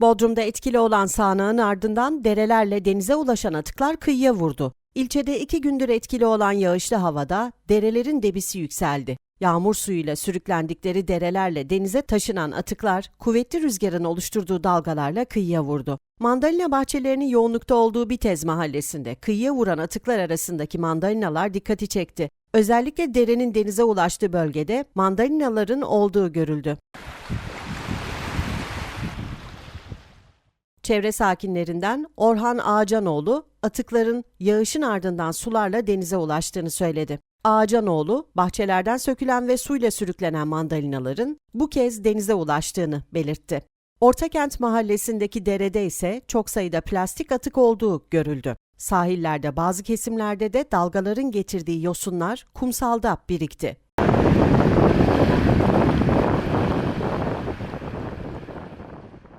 Bodrum'da etkili olan sağanağın ardından derelerle denize ulaşan atıklar kıyıya vurdu. İlçede iki gündür etkili olan yağışlı havada derelerin debisi yükseldi. Yağmur suyuyla sürüklendikleri derelerle denize taşınan atıklar kuvvetli rüzgarın oluşturduğu dalgalarla kıyıya vurdu. Mandalina bahçelerinin yoğunlukta olduğu Bitez mahallesinde kıyıya vuran atıklar arasındaki mandalinalar dikkati çekti. Özellikle derenin denize ulaştığı bölgede mandalinaların olduğu görüldü. Çevre sakinlerinden Orhan Ağacanoğlu, atıkların yağışın ardından sularla denize ulaştığını söyledi. Ağacanoğlu, bahçelerden sökülen ve suyla sürüklenen mandalinaların bu kez denize ulaştığını belirtti. Ortakent mahallesindeki derede ise çok sayıda plastik atık olduğu görüldü. Sahillerde bazı kesimlerde de dalgaların getirdiği yosunlar kumsalda birikti.